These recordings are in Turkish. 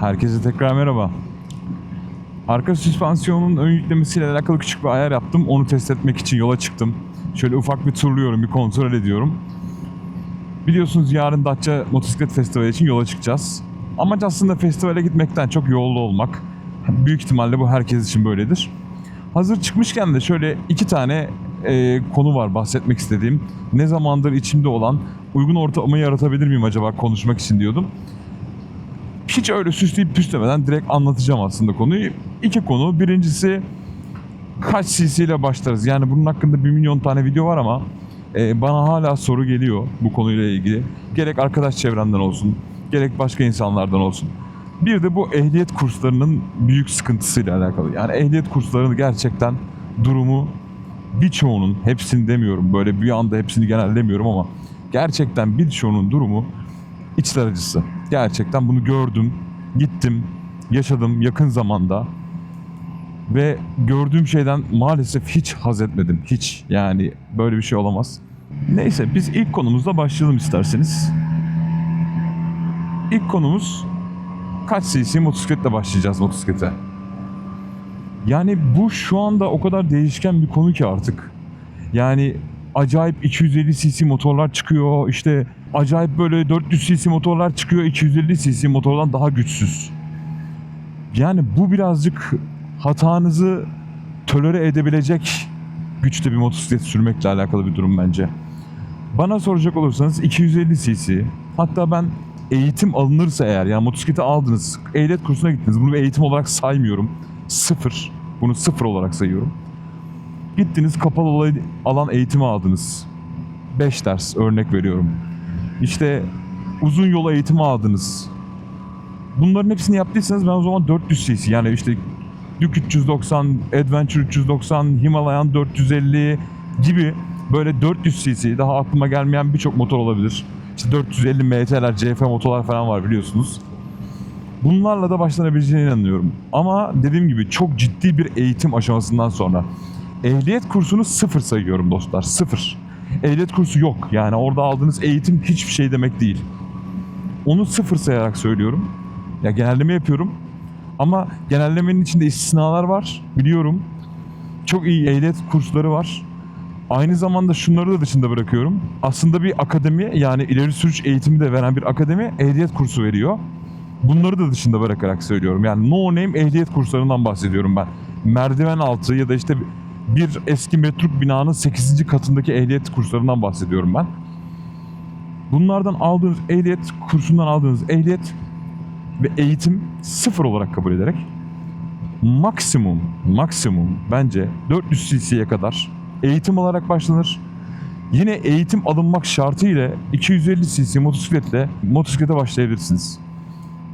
Herkese tekrar merhaba. Arka süspansiyonun ön yüklemesiyle alakalı küçük bir ayar yaptım. Onu test etmek için yola çıktım. Şöyle ufak bir turluyorum, bir kontrol ediyorum. Biliyorsunuz yarın Datça Motosiklet Festivali için yola çıkacağız. Amaç aslında festivale gitmekten çok yolda olmak. Büyük ihtimalle bu herkes için böyledir. Hazır çıkmışken de şöyle iki tane e, konu var bahsetmek istediğim. Ne zamandır içimde olan uygun ortamı yaratabilir miyim acaba konuşmak için diyordum hiç öyle süsleyip püslemeden direkt anlatacağım aslında konuyu. İki konu. Birincisi kaç cc ile başlarız? Yani bunun hakkında bir milyon tane video var ama e, bana hala soru geliyor bu konuyla ilgili. Gerek arkadaş çevremden olsun, gerek başka insanlardan olsun. Bir de bu ehliyet kurslarının büyük sıkıntısıyla alakalı. Yani ehliyet kurslarının gerçekten durumu birçoğunun, hepsini demiyorum böyle bir anda hepsini genellemiyorum ama gerçekten birçoğunun durumu içler acısı. Gerçekten bunu gördüm, gittim, yaşadım yakın zamanda. Ve gördüğüm şeyden maalesef hiç haz etmedim. Hiç. Yani böyle bir şey olamaz. Neyse biz ilk konumuzla başlayalım isterseniz. İlk konumuz kaç cc motosikletle başlayacağız motosiklete. Yani bu şu anda o kadar değişken bir konu ki artık. Yani acayip 250 cc motorlar çıkıyor. İşte acayip böyle 400 cc motorlar çıkıyor. 250 cc motordan daha güçsüz. Yani bu birazcık hatanızı tolere edebilecek güçte bir motosiklet sürmekle alakalı bir durum bence. Bana soracak olursanız 250 cc hatta ben eğitim alınırsa eğer yani motosikleti aldınız ehliyet kursuna gittiniz bunu bir eğitim olarak saymıyorum. Sıfır. Bunu sıfır olarak sayıyorum. Gittiniz kapalı alan eğitimi aldınız. 5 ders örnek veriyorum. İşte uzun yol eğitimi aldınız. Bunların hepsini yaptıysanız ben o zaman 400 cc yani işte Duke 390, Adventure 390, Himalayan 450 gibi böyle 400 cc daha aklıma gelmeyen birçok motor olabilir. İşte 450 MT'ler, CF motorlar falan var biliyorsunuz. Bunlarla da başlanabileceğine inanıyorum. Ama dediğim gibi çok ciddi bir eğitim aşamasından sonra ehliyet kursunu sıfır sayıyorum dostlar. Sıfır. Ehliyet kursu yok. Yani orada aldığınız eğitim hiçbir şey demek değil. Onu sıfır sayarak söylüyorum. Ya genelleme yapıyorum. Ama genellemenin içinde istisnalar var. Biliyorum. Çok iyi ehliyet kursları var. Aynı zamanda şunları da dışında bırakıyorum. Aslında bir akademi yani ileri sürüş eğitimi de veren bir akademi ehliyet kursu veriyor. Bunları da dışında bırakarak söylüyorum. Yani no name ehliyet kurslarından bahsediyorum ben. Merdiven altı ya da işte bir eski metruk binanın 8. katındaki ehliyet kurslarından bahsediyorum ben. Bunlardan aldığınız ehliyet kursundan aldığınız ehliyet ve eğitim sıfır olarak kabul ederek maksimum maksimum bence 400 cc'ye kadar eğitim alarak başlanır. Yine eğitim alınmak şartıyla 250 cc motosikletle motosiklete başlayabilirsiniz.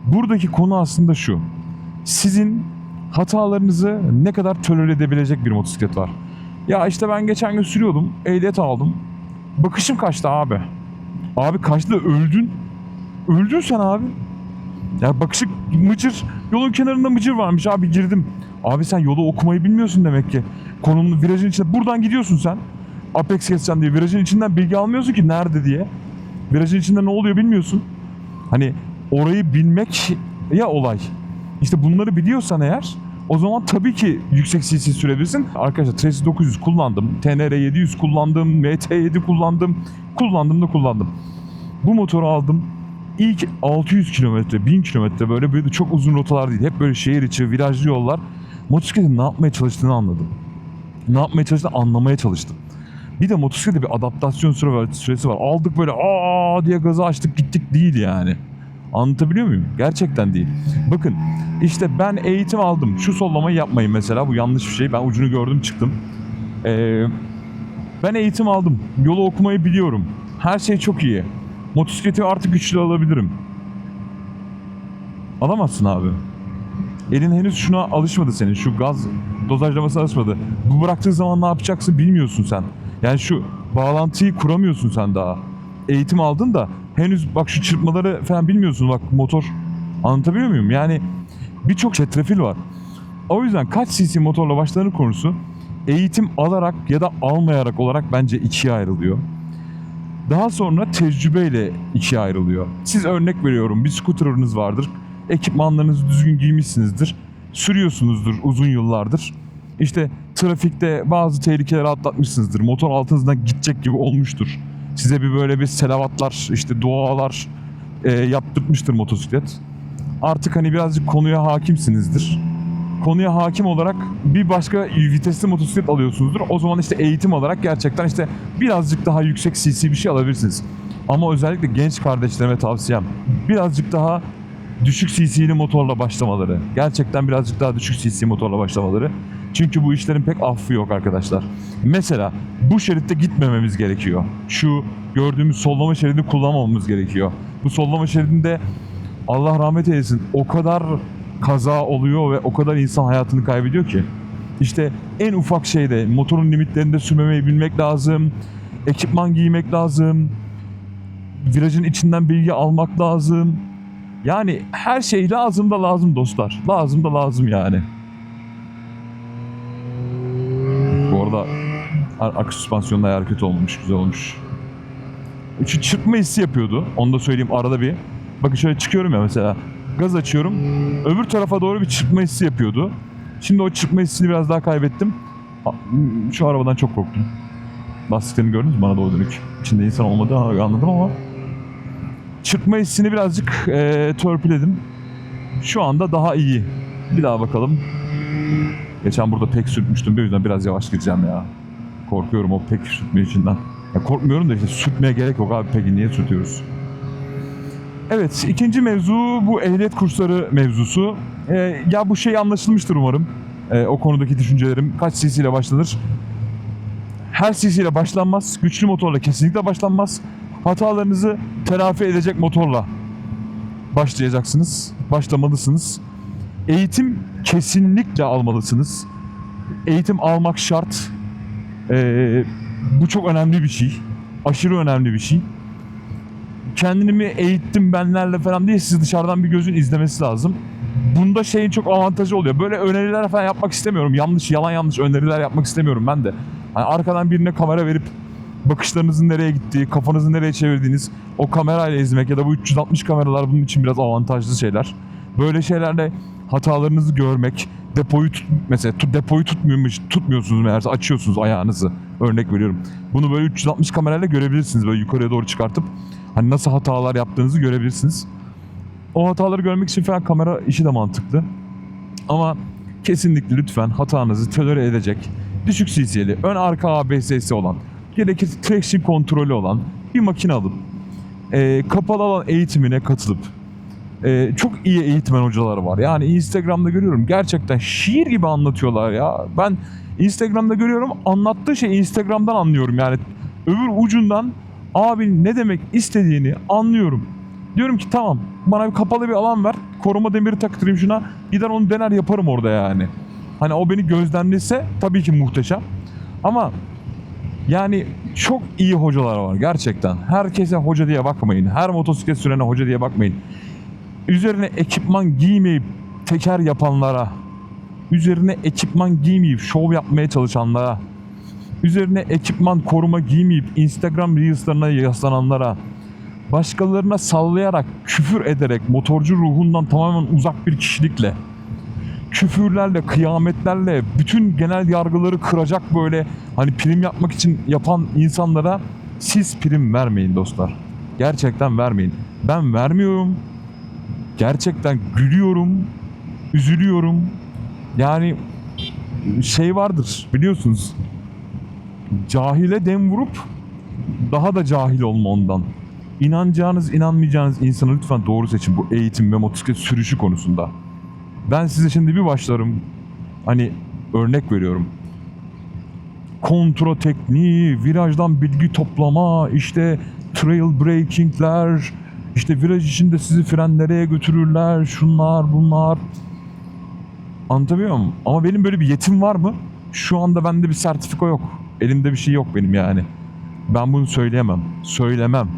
Buradaki konu aslında şu. Sizin hatalarınızı ne kadar tolere edebilecek bir motosiklet var. Ya işte ben geçen gün sürüyordum, ehliyet aldım. Bakışım kaçtı abi. Abi kaçtı öldün. Öldün sen abi. Ya bakışı mıcır, yolun kenarında mıcır varmış abi girdim. Abi sen yolu okumayı bilmiyorsun demek ki. Konunun virajın içinde buradan gidiyorsun sen. Apex keseceksin diye virajın içinden bilgi almıyorsun ki nerede diye. Virajın içinde ne oluyor bilmiyorsun. Hani orayı bilmek ya olay. İşte bunları biliyorsan eğer o zaman tabii ki yüksek cc sürebilirsin. Arkadaşlar Trace 900 kullandım. TNR 700 kullandım. MT7 kullandım. Kullandım da kullandım. Bu motoru aldım. İlk 600 kilometre, 1000 kilometre böyle böyle çok uzun rotalar değil. Hep böyle şehir içi, virajlı yollar. Motosikletin ne yapmaya çalıştığını anladım. Ne yapmaya çalıştığını anlamaya çalıştım. Bir de motosiklete bir adaptasyon süresi var. Aldık böyle aa diye gazı açtık gittik değil yani. Anlatabiliyor muyum? Gerçekten değil. Bakın işte ben eğitim aldım. Şu sollamayı yapmayın mesela. Bu yanlış bir şey. Ben ucunu gördüm çıktım. Ee, ben eğitim aldım. Yolu okumayı biliyorum. Her şey çok iyi. Motosikleti artık güçlü alabilirim. Alamazsın abi. Elin henüz şuna alışmadı senin. Şu gaz dozajlaması alışmadı. Bu bıraktığın zaman ne yapacaksın bilmiyorsun sen. Yani şu bağlantıyı kuramıyorsun sen daha. Eğitim aldın da henüz bak şu çırpmaları falan bilmiyorsun bak motor. Anlatabiliyor muyum? Yani birçok çetrefil var. O yüzden kaç cc motorla başlanır konusu eğitim alarak ya da almayarak olarak bence ikiye ayrılıyor. Daha sonra tecrübeyle ikiye ayrılıyor. Siz örnek veriyorum bir scooter'ınız vardır. ekipmanlarınızı düzgün giymişsinizdir. Sürüyorsunuzdur uzun yıllardır. İşte trafikte bazı tehlikeleri atlatmışsınızdır. Motor altınızdan gidecek gibi olmuştur. Size bir böyle bir selavatlar, işte dualar e, yaptırmıştır motosiklet. Artık hani birazcık konuya hakimsinizdir. Konuya hakim olarak bir başka vitesli motosiklet alıyorsunuzdur. O zaman işte eğitim olarak gerçekten işte birazcık daha yüksek cc bir şey alabilirsiniz. Ama özellikle genç kardeşlerime tavsiyem birazcık daha düşük cc'li motorla başlamaları. Gerçekten birazcık daha düşük cc motorla başlamaları. Çünkü bu işlerin pek affı yok arkadaşlar. Mesela bu şeritte gitmememiz gerekiyor. Şu gördüğümüz sollama şeridini kullanmamamız gerekiyor. Bu sollama şeridinde Allah rahmet eylesin o kadar kaza oluyor ve o kadar insan hayatını kaybediyor ki. İşte en ufak şeyde motorun limitlerinde sürmemeyi bilmek lazım. Ekipman giymek lazım. Virajın içinden bilgi almak lazım. Yani her şey lazım da lazım dostlar. Lazım da lazım yani. Ar- arka süspansiyonda ayar kötü olmuş, güzel olmuş. Şu çırpma hissi yapıyordu. Onu da söyleyeyim arada bir. Bakın şöyle çıkıyorum ya mesela. Gaz açıyorum. Öbür tarafa doğru bir çırpma hissi yapıyordu. Şimdi o çırpma hissini biraz daha kaybettim. Şu arabadan çok korktum. Lastiklerini gördünüz mü bana doğru dönük. İçinde insan olmadığı anladım ama çırpma hissini birazcık eee törpüledim. Şu anda daha iyi. Bir daha bakalım. Geçen burada pek sürtmüştüm. Bir yüzden biraz yavaş gideceğim ya. Korkuyorum o pek sürtme içinden. Ya korkmuyorum da işte sürtmeye gerek yok abi peki niye sürtüyoruz? Evet ikinci mevzu bu ehliyet kursları mevzusu. Ee, ya bu şey anlaşılmıştır umarım. Ee, o konudaki düşüncelerim kaç cc ile başlanır? Her cc ile başlanmaz. Güçlü motorla kesinlikle başlanmaz. Hatalarınızı telafi edecek motorla başlayacaksınız. Başlamalısınız. Eğitim kesinlikle almalısınız. Eğitim almak şart. Ee, bu çok önemli bir şey. Aşırı önemli bir şey. Kendini mi eğittim benlerle falan diye sizi dışarıdan bir gözün izlemesi lazım. Bunda şeyin çok avantajı oluyor. Böyle öneriler falan yapmak istemiyorum. Yanlış, yalan yanlış öneriler yapmak istemiyorum ben de. Hani arkadan birine kamera verip bakışlarınızın nereye gittiği, kafanızı nereye çevirdiğiniz o kamerayla izlemek ya da bu 360 kameralar bunun için biraz avantajlı şeyler. Böyle şeylerle hatalarınızı görmek, depoyu tut, mesela tu- depoyu tutmuyormuş, tutmuyorsunuz meğerse açıyorsunuz ayağınızı. Örnek veriyorum. Bunu böyle 360 kamerayla görebilirsiniz böyle yukarıya doğru çıkartıp hani nasıl hatalar yaptığınızı görebilirsiniz. O hataları görmek için falan kamera işi de mantıklı. Ama kesinlikle lütfen hatanızı tolere edecek düşük CC'li, ön arka ABS'si olan, gerekirse traction kontrolü olan bir makine alıp e, kapalı alan eğitimine katılıp e, çok iyi eğitmen hocalar var. Yani Instagram'da görüyorum gerçekten şiir gibi anlatıyorlar ya. Ben Instagram'da görüyorum anlattığı şey Instagram'dan anlıyorum yani. Öbür ucundan abi ne demek istediğini anlıyorum. Diyorum ki tamam bana bir kapalı bir alan ver. Koruma demiri taktırayım şuna. Gider onu dener yaparım orada yani. Hani o beni gözlemlese tabii ki muhteşem. Ama yani çok iyi hocalar var gerçekten. Herkese hoca diye bakmayın. Her motosiklet sürene hoca diye bakmayın. Üzerine ekipman giymeyip teker yapanlara, üzerine ekipman giymeyip şov yapmaya çalışanlara, üzerine ekipman koruma giymeyip Instagram Reels'larına yaslananlara, başkalarına sallayarak, küfür ederek, motorcu ruhundan tamamen uzak bir kişilikle, küfürlerle, kıyametlerle, bütün genel yargıları kıracak böyle hani prim yapmak için yapan insanlara siz prim vermeyin dostlar. Gerçekten vermeyin. Ben vermiyorum. Gerçekten gülüyorum, üzülüyorum. Yani şey vardır biliyorsunuz. Cahile dem vurup daha da cahil olma ondan. İnanacağınız, inanmayacağınız insanı lütfen doğru seçin bu eğitim ve motosiklet sürüşü konusunda. Ben size şimdi bir başlarım. Hani örnek veriyorum. Kontrol tekniği, virajdan bilgi toplama, işte trail breakingler, işte viraj içinde sizi frenlere götürürler, şunlar bunlar. Anlatabiliyor muyum? Ama benim böyle bir yetim var mı? Şu anda bende bir sertifika yok. Elimde bir şey yok benim yani. Ben bunu söyleyemem. Söylemem.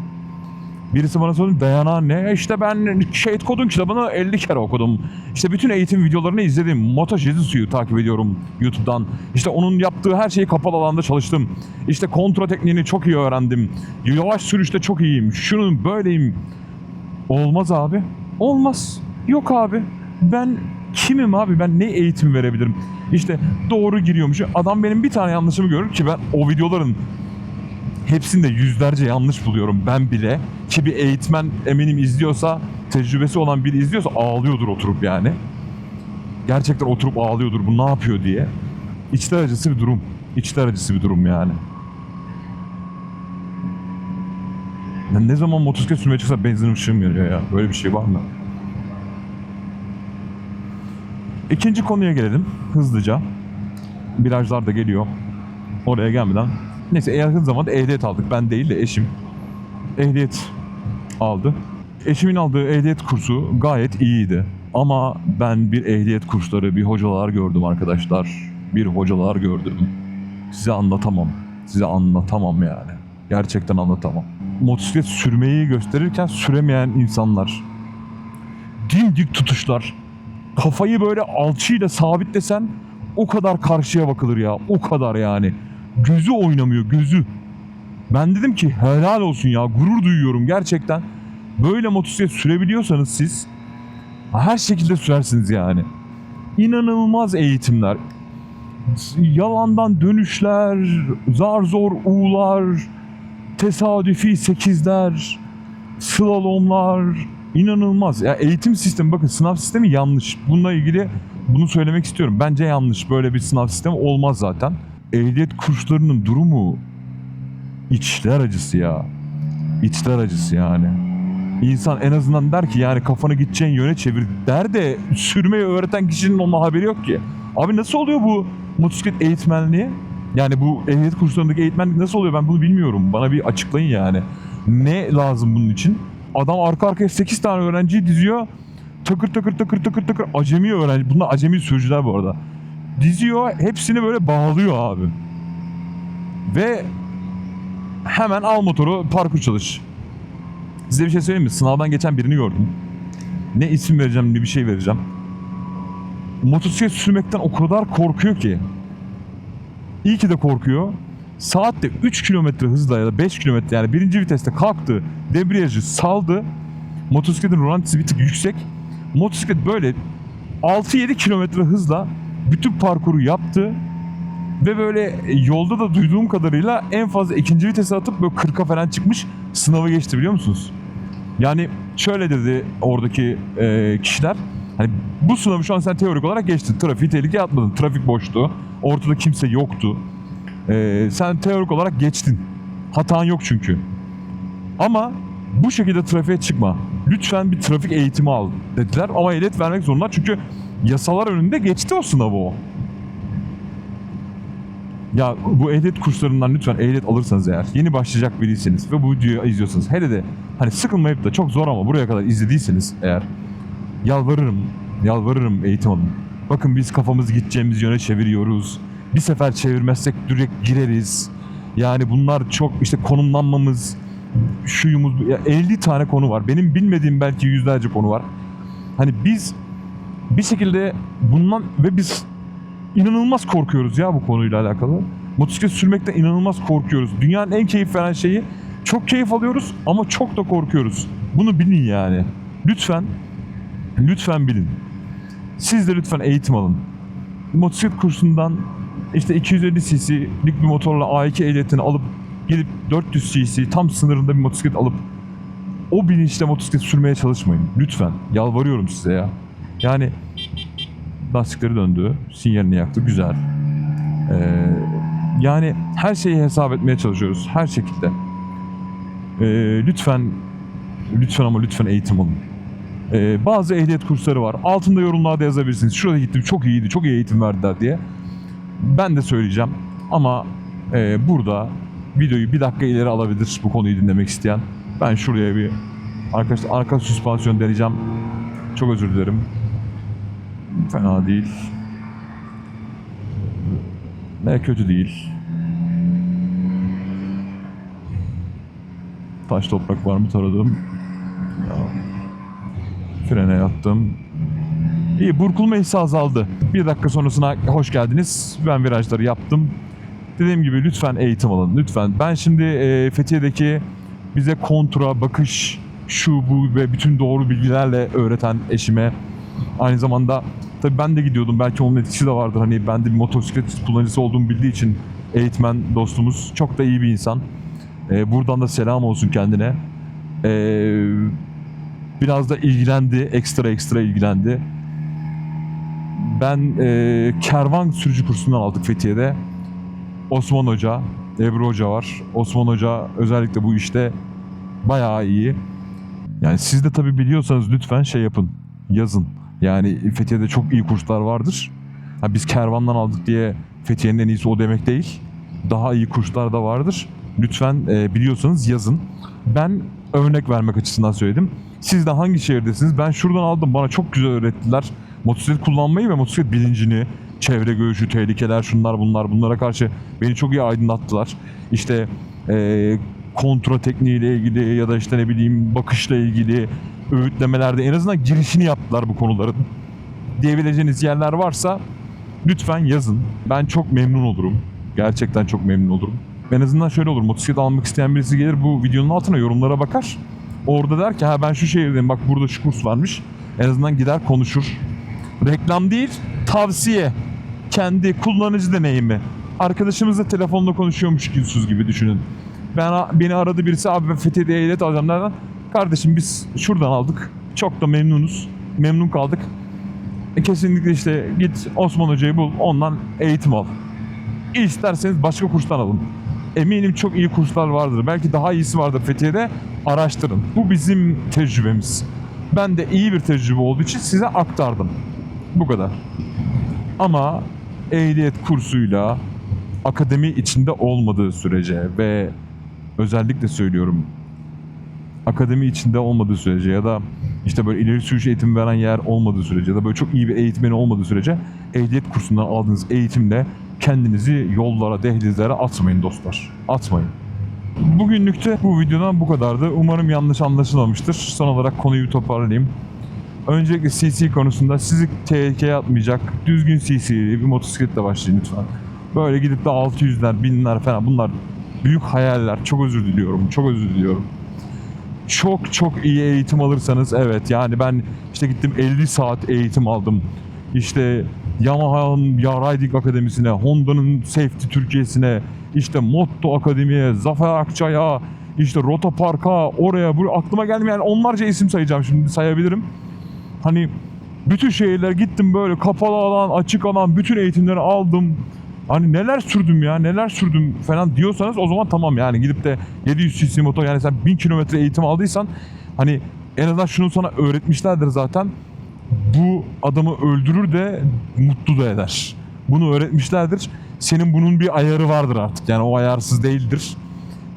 Birisi bana sordu dayanağı ne? İşte ben Shade Code'un kitabını 50 kere okudum. İşte bütün eğitim videolarını izledim. Moto Jesus'u takip ediyorum YouTube'dan. İşte onun yaptığı her şeyi kapalı alanda çalıştım. İşte kontrol tekniğini çok iyi öğrendim. Yavaş sürüşte çok iyiyim. Şunun böyleyim. Olmaz abi. Olmaz. Yok abi. Ben kimim abi? Ben ne eğitim verebilirim? İşte doğru giriyormuş. Adam benim bir tane yanlışımı görür ki ben o videoların hepsinde yüzlerce yanlış buluyorum ben bile. Ki bir eğitmen eminim izliyorsa, tecrübesi olan biri izliyorsa ağlıyordur oturup yani. Gerçekten oturup ağlıyordur bu ne yapıyor diye. İçler acısı bir durum. İçler acısı bir durum yani. Ya ne zaman motosiklet sürmeye çıksa benzin ışığım yanıyor ya. Böyle bir şey var mı? İkinci konuya gelelim hızlıca. Virajlar da geliyor. Oraya gelmeden. Neyse yakın zamanda ehliyet aldık. Ben değil de eşim. Ehliyet aldı. Eşimin aldığı ehliyet kursu gayet iyiydi. Ama ben bir ehliyet kursları, bir hocalar gördüm arkadaşlar. Bir hocalar gördüm. Size anlatamam. Size anlatamam yani. Gerçekten anlatamam. Motosiklet sürmeyi gösterirken süremeyen insanlar. Dimdik tutuşlar. Kafayı böyle alçıyla sabitlesen o kadar karşıya bakılır ya. O kadar yani. Gözü oynamıyor gözü. Ben dedim ki helal olsun ya gurur duyuyorum gerçekten. Böyle motosiklet sürebiliyorsanız siz her şekilde sürersiniz yani. İnanılmaz eğitimler. Yalandan dönüşler, zar zor U'lar, tesadüfi sekizler, slalomlar, inanılmaz. Ya eğitim sistemi bakın sınav sistemi yanlış. Bununla ilgili bunu söylemek istiyorum. Bence yanlış. Böyle bir sınav sistemi olmaz zaten. Ehliyet kurslarının durumu içler acısı ya. İçler acısı yani. İnsan en azından der ki yani kafanı gideceğin yöne çevir der de sürmeyi öğreten kişinin onunla haberi yok ki. Abi nasıl oluyor bu motosiklet eğitmenliği? Yani bu ehliyet kurslarındaki eğitmenlik nasıl oluyor ben bunu bilmiyorum. Bana bir açıklayın yani. Ne lazım bunun için? Adam arka arkaya 8 tane öğrenciyi diziyor. Takır takır takır takır takır acemi öğrenci. Bunlar acemi sürücüler bu arada. Diziyor hepsini böyle bağlıyor abi. Ve hemen al motoru parkur çalış. Size bir şey söyleyeyim mi? Sınavdan geçen birini gördüm. Ne isim vereceğim ne bir şey vereceğim. Motosiklet sürmekten o kadar korkuyor ki. İyi ki de korkuyor. Saatte 3 kilometre hızla ya da 5 kilometre yani birinci viteste kalktı. Debriyajı saldı. Motosikletin rolantisi bir tık yüksek. Motosiklet böyle 6-7 kilometre hızla bütün parkuru yaptı. Ve böyle yolda da duyduğum kadarıyla en fazla ikinci vitese atıp böyle 40'a falan çıkmış sınavı geçti biliyor musunuz? Yani şöyle dedi oradaki e, kişiler. Hani bu sınavı şu an sen teorik olarak geçtin. Trafiği tehlikeye atmadın. Trafik boştu. Ortada kimse yoktu. E, sen teorik olarak geçtin. Hatan yok çünkü. Ama bu şekilde trafiğe çıkma. Lütfen bir trafik eğitimi al dediler. Ama ehliyet vermek zorunda çünkü yasalar önünde geçti o sınavı o. Ya bu ehliyet kurslarından lütfen ehliyet alırsanız eğer yeni başlayacak biriyseniz ve bu videoyu izliyorsanız hele de hani sıkılmayıp da çok zor ama buraya kadar izlediyseniz eğer yalvarırım yalvarırım eğitim alın. Bakın biz kafamızı gideceğimiz yöne çeviriyoruz. Bir sefer çevirmezsek direkt gireriz. Yani bunlar çok işte konumlanmamız şuyumuz ya 50 tane konu var. Benim bilmediğim belki yüzlerce konu var. Hani biz bir şekilde bundan ve biz inanılmaz korkuyoruz ya bu konuyla alakalı. Motosiklet sürmekten inanılmaz korkuyoruz. Dünyanın en keyif veren şeyi çok keyif alıyoruz ama çok da korkuyoruz. Bunu bilin yani. Lütfen lütfen bilin. Siz de lütfen eğitim alın. Motosiklet kursundan işte 250 cc'lik bir motorla A2 ehliyetini alıp gelip 400 cc tam sınırında bir motosiklet alıp o bilinçle motosiklet sürmeye çalışmayın. Lütfen. Yalvarıyorum size ya. Yani lastikleri döndü. Sinyalini yaktı. Güzel. Ee, yani her şeyi hesap etmeye çalışıyoruz. Her şekilde. Ee, lütfen lütfen ama lütfen eğitim alın. Ee, bazı ehliyet kursları var. Altında yorumlarda yazabilirsiniz. Şurada gittim çok iyiydi. Çok iyi eğitim verdiler diye. Ben de söyleyeceğim. Ama e, burada videoyu bir dakika ileri alabilir bu konuyu dinlemek isteyen. Ben şuraya bir arkadaşlar arka süspansiyon deneyeceğim. Çok özür dilerim. Fena değil. Ne kötü değil. Taş toprak var mı taradım. Ya. Frene yattım. İyi burkulma hissi azaldı. Bir dakika sonrasına hoş geldiniz. Ben virajları yaptım. Dediğim gibi lütfen eğitim alın. Lütfen. Ben şimdi e, Fethiye'deki bize kontura, bakış şu bu ve bütün doğru bilgilerle öğreten eşime. Aynı zamanda tabii ben de gidiyordum. Belki onun etkisi de vardır. Hani ben de bir motosiklet kullanıcısı olduğumu bildiği için eğitmen dostumuz. Çok da iyi bir insan. Ee, buradan da selam olsun kendine. Ee, biraz da ilgilendi. Ekstra ekstra ilgilendi. Ben e, kervan sürücü kursundan aldık Fethiye'de. Osman Hoca, Ebru Hoca var. Osman Hoca özellikle bu işte bayağı iyi. Yani siz de tabii biliyorsanız lütfen şey yapın. Yazın. Yani Fethiye'de çok iyi kurslar vardır. Ha, biz kervandan aldık diye Fethiye'nin en iyisi o demek değil. Daha iyi kurslar da vardır. Lütfen e, biliyorsanız yazın. Ben örnek vermek açısından söyledim. Siz de hangi şehirdesiniz? Ben şuradan aldım. Bana çok güzel öğrettiler. Motosiklet kullanmayı ve motosiklet bilincini, çevre görüşü, tehlikeler, şunlar bunlar bunlara karşı beni çok iyi aydınlattılar. İşte e, kontra tekniğiyle ilgili ya da işte ne bileyim bakışla ilgili öğütlemelerde en azından girişini yaptılar bu konuların. Diyebileceğiniz yerler varsa lütfen yazın. Ben çok memnun olurum. Gerçekten çok memnun olurum. En azından şöyle olur. Motosiklet almak isteyen birisi gelir bu videonun altına yorumlara bakar. Orada der ki ha ben şu şehirdeyim bak burada şu kurs varmış. En azından gider konuşur. Reklam değil, tavsiye. Kendi kullanıcı deneyimi. Arkadaşımızla telefonla konuşuyormuş gibi düşünün. Ben beni aradı birisi abi ben Fethiye'de ehliyet alacağım? Kardeşim biz şuradan aldık. Çok da memnunuz. Memnun kaldık. E, kesinlikle işte git Osman Hoca'yı bul. Ondan eğitim al. İsterseniz başka kurstan alın. Eminim çok iyi kurslar vardır. Belki daha iyisi vardır Fethiye'de. Araştırın. Bu bizim tecrübemiz. Ben de iyi bir tecrübe olduğu için size aktardım. Bu kadar. Ama ehliyet kursuyla akademi içinde olmadığı sürece ve özellikle söylüyorum akademi içinde olmadığı sürece ya da işte böyle ileri sürüş eğitimi veren yer olmadığı sürece ya da böyle çok iyi bir eğitmeni olmadığı sürece ehliyet kursundan aldığınız eğitimle kendinizi yollara, dehlizlere atmayın dostlar. Atmayın. Bugünlük de bu videodan bu kadardı. Umarım yanlış anlaşılmamıştır. Son olarak konuyu toparlayayım. Öncelikle CC konusunda sizi tehlikeye atmayacak düzgün CC'li bir motosikletle başlayın lütfen. Böyle gidip de 600'ler, 1000'ler falan bunlar büyük hayaller. Çok özür diliyorum. Çok özür diliyorum. Çok çok iyi eğitim alırsanız evet yani ben işte gittim 50 saat eğitim aldım. İşte Yamaha'nın ya Riding Akademisi'ne, Honda'nın Safety Türkiye'sine, işte Motto Akademi'ye, Zafer Akçay'a, işte Rota Park'a, oraya, buraya aklıma gelmeyen onlarca isim sayacağım şimdi sayabilirim. Hani bütün şehirler gittim böyle kapalı alan, açık alan bütün eğitimleri aldım. Hani neler sürdüm ya neler sürdüm falan diyorsanız o zaman tamam yani gidip de 700 cc motor yani sen 1000 kilometre eğitim aldıysan hani en azından şunu sana öğretmişlerdir zaten. Bu adamı öldürür de mutlu da eder. Bunu öğretmişlerdir. Senin bunun bir ayarı vardır artık. Yani o ayarsız değildir.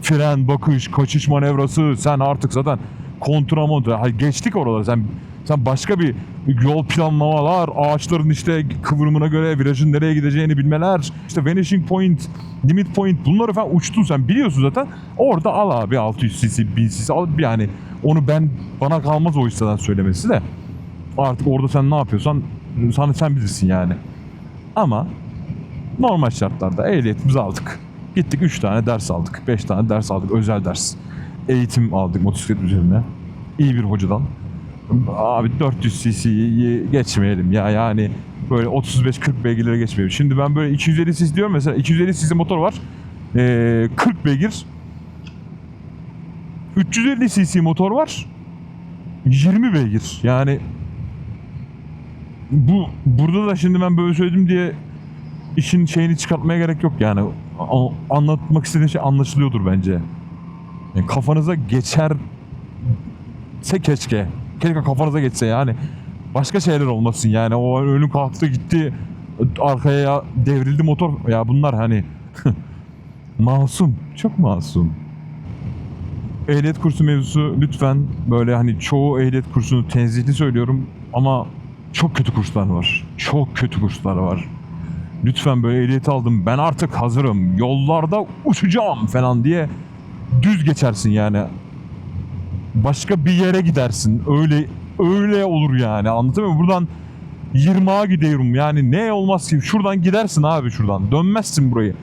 Fren, bakış, kaçış manevrası sen artık zaten kontramontre. Hayır, geçtik oraları. Sen sen başka bir yol planlamalar, ağaçların işte kıvrımına göre virajın nereye gideceğini bilmeler, işte vanishing point, limit point bunları falan uçtun sen biliyorsun zaten. Orada al abi 600 cc, 1000 cc al yani onu ben bana kalmaz o hisseden söylemesi de. Artık orada sen ne yapıyorsan sana sen bilirsin yani. Ama normal şartlarda ehliyetimizi aldık. Gittik 3 tane ders aldık, 5 tane ders aldık, özel ders. Eğitim aldık motosiklet üzerine. İyi bir hocadan. Abi 400 cc'yi geçmeyelim ya yani böyle 35-40 beygirlere geçmeyelim. Şimdi ben böyle 250 cc diyorum mesela 250 cc motor var. Ee, 40 beygir. 350 cc motor var. 20 beygir. Yani bu burada da şimdi ben böyle söyledim diye işin şeyini çıkartmaya gerek yok yani. A- anlatmak istediğim şey anlaşılıyordur bence. Yani kafanıza geçerse keşke. Keşke kafanıza geçse yani. Başka şeyler olmasın yani. O önü kalktı gitti arkaya ya devrildi motor. Ya bunlar hani masum. Çok masum. Ehliyet kursu mevzusu lütfen böyle hani çoğu ehliyet kursunu tenzihli söylüyorum ama çok kötü kurslar var. Çok kötü kurslar var. Lütfen böyle ehliyet aldım ben artık hazırım yollarda uçacağım falan diye düz geçersin yani. Başka bir yere gidersin. Öyle öyle olur yani. Anlatabiliyor muyum? Buradan 20'a gidiyorum. Yani ne olmaz ki? Şuradan gidersin abi şuradan. Dönmezsin burayı.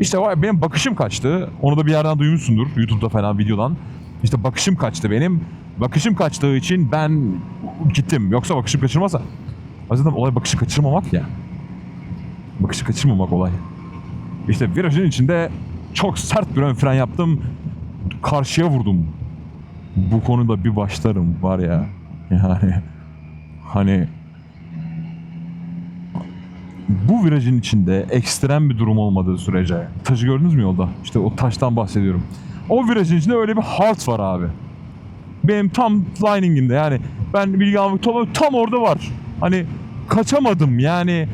İşte vay benim bakışım kaçtı. Onu da bir yerden duymuşsundur. YouTube'da falan videodan. İşte bakışım kaçtı benim. Bakışım kaçtığı için ben gittim. Yoksa bakışım kaçırmasa. Yüzden olay bakışı kaçırmamak ya. Bakışı kaçırmamak olay. İşte virajın içinde çok sert bir ön fren yaptım. Karşıya vurdum. Bu konuda bir başlarım var ya. Yani hani bu virajın içinde ekstrem bir durum olmadığı sürece taşı gördünüz mü yolda? İşte o taştan bahsediyorum. O virajın içinde öyle bir halt var abi. Benim tam lining'imde yani ben bilgi almak tam, tam orada var. Hani kaçamadım yani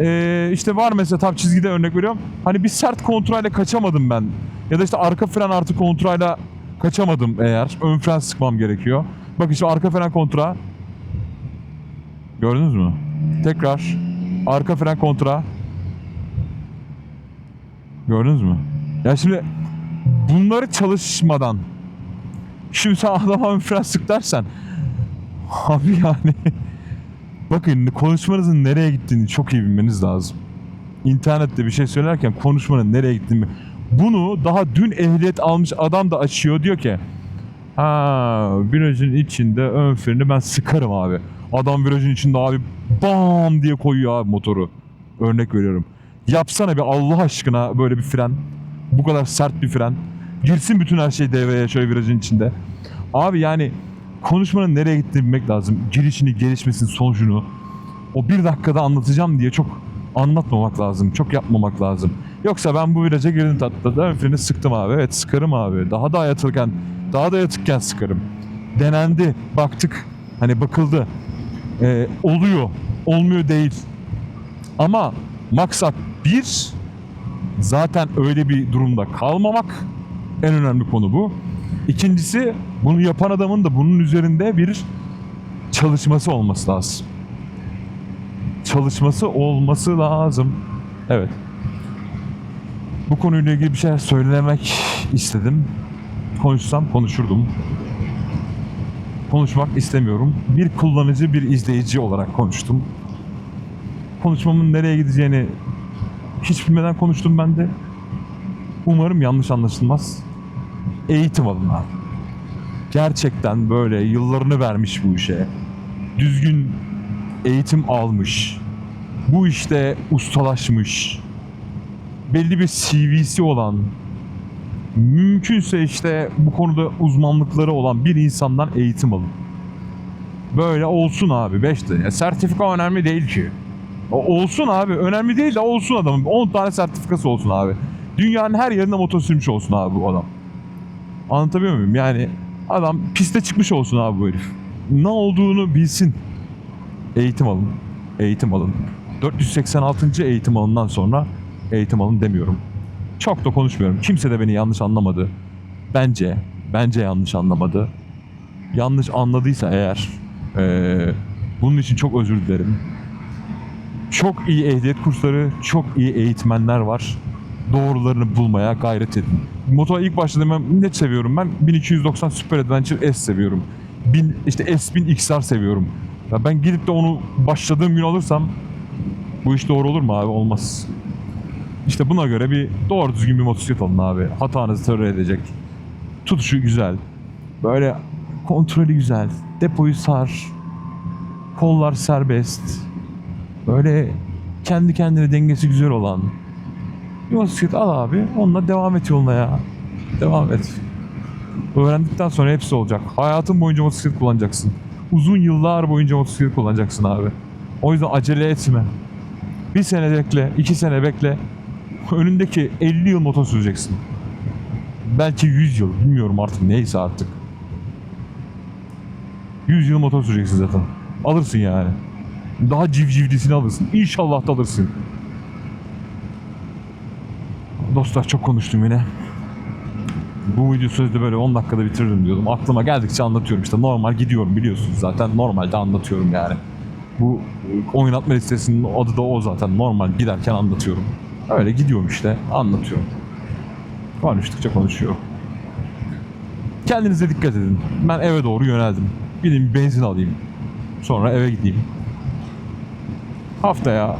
ee, işte var mesela tam çizgide örnek veriyorum. Hani bir sert kontrayla kaçamadım ben. Ya da işte arka fren artı kontrayla kaçamadım eğer. Ön fren sıkmam gerekiyor. Bak işte arka fren kontra. Gördünüz mü? Tekrar. Arka fren kontra. Gördünüz mü? Ya şimdi bunları çalışmadan şimdi sen adama sık dersen abi yani bakın konuşmanızın nereye gittiğini çok iyi bilmeniz lazım. İnternette bir şey söylerken konuşmanın nereye gittiğini bunu daha dün ehliyet almış adam da açıyor diyor ki Ha, virajın içinde ön freni ben sıkarım abi. Adam virajın içinde abi bam diye koyuyor abi motoru. Örnek veriyorum. Yapsana bir Allah aşkına böyle bir fren. Bu kadar sert bir fren. Girsin bütün her şey devreye şöyle virajın içinde. Abi yani konuşmanın nereye gittiğini bilmek lazım. Girişini, gelişmesini, sonucunu. O bir dakikada anlatacağım diye çok anlatmamak lazım. Çok yapmamak lazım. Yoksa ben bu viraja girdim tatlı da ön freni sıktım abi. Evet sıkarım abi. Daha da ayatırken, daha da yatıkken sıkarım. Denendi. Baktık. Hani bakıldı. Ee, oluyor. Olmuyor değil. Ama maksat bir zaten öyle bir durumda kalmamak. En önemli konu bu. İkincisi bunu yapan adamın da bunun üzerinde bir çalışması olması lazım. Çalışması olması lazım. Evet. Bu konuyla ilgili bir şeyler söylemek istedim. Konuşsam konuşurdum. Konuşmak istemiyorum. Bir kullanıcı, bir izleyici olarak konuştum. Konuşmamın nereye gideceğini hiç bilmeden konuştum ben de. Umarım yanlış anlaşılmaz. Eğitim alın abi. Gerçekten böyle yıllarını vermiş bu işe. Düzgün eğitim almış. Bu işte ustalaşmış. Belli bir CV'si olan, mümkünse işte bu konuda uzmanlıkları olan bir insandan eğitim alın. Böyle olsun abi 5 de. Ya sertifika önemli değil ki. Olsun abi. Önemli değil de olsun adamın. 10 tane sertifikası olsun abi. Dünyanın her yerinde motor sürmüş olsun abi bu adam. Anlatabiliyor muyum? Yani adam piste çıkmış olsun abi bu herif. Ne olduğunu bilsin. Eğitim alın. Eğitim alın. 486. eğitim alından sonra eğitim alın demiyorum. Çok da konuşmuyorum. Kimse de beni yanlış anlamadı. Bence, bence yanlış anlamadı. Yanlış anladıysa eğer eee, bunun için çok özür dilerim. Çok iyi ehliyet kursları, çok iyi eğitmenler var. Doğrularını bulmaya gayret edin. Motora ilk başladığımda ne seviyorum ben? 1290 Super Adventure S seviyorum. 1000, işte S1000 XR seviyorum. Ya ben gidip de onu başladığım gün alırsam bu iş doğru olur mu abi? Olmaz. İşte buna göre bir doğru düzgün bir motosiklet alın abi. Hatanızı tolere edecek. Tutuşu güzel. Böyle kontrolü güzel. Depoyu sar. Kollar serbest. Böyle kendi kendine dengesi güzel olan. Motosiklet al abi. Onunla devam et yoluna ya. Devam et. Öğrendikten sonra hepsi olacak. Hayatın boyunca motosiklet kullanacaksın. Uzun yıllar boyunca motosiklet kullanacaksın abi. O yüzden acele etme. Bir sene bekle, iki sene bekle. Önündeki 50 yıl motor süreceksin. Belki 100 yıl, bilmiyorum artık neyse artık. 100 yıl motor süreceksin zaten. Alırsın yani. Daha civcivlisini alırsın. İnşallah da alırsın. Dostlar çok konuştum yine. Bu video sözde böyle 10 dakikada bitiririm diyordum. Aklıma geldikçe anlatıyorum işte. Normal gidiyorum biliyorsunuz zaten. Normalde anlatıyorum yani. Bu oynatma listesinin adı da o zaten. Normal giderken anlatıyorum. Öyle gidiyorum işte. Anlatıyorum. Konuştukça konuşuyor. Kendinize dikkat edin. Ben eve doğru yöneldim. Gideyim benzin alayım. Sonra eve gideyim. Haftaya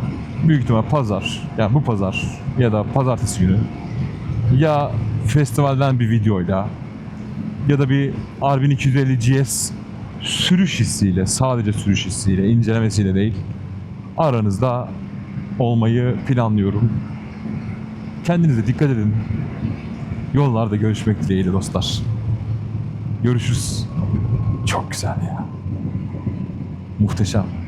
büyük ihtimal pazar. Yani bu pazar ya da pazartesi günü ya festivalden bir videoyla ya da bir Arbin 250 GS sürüş hissiyle, sadece sürüş hissiyle, incelemesiyle değil, aranızda olmayı planlıyorum. Kendinize dikkat edin. Yollarda görüşmek dileğiyle dostlar. Görüşürüz. Çok güzel ya. Muhteşem.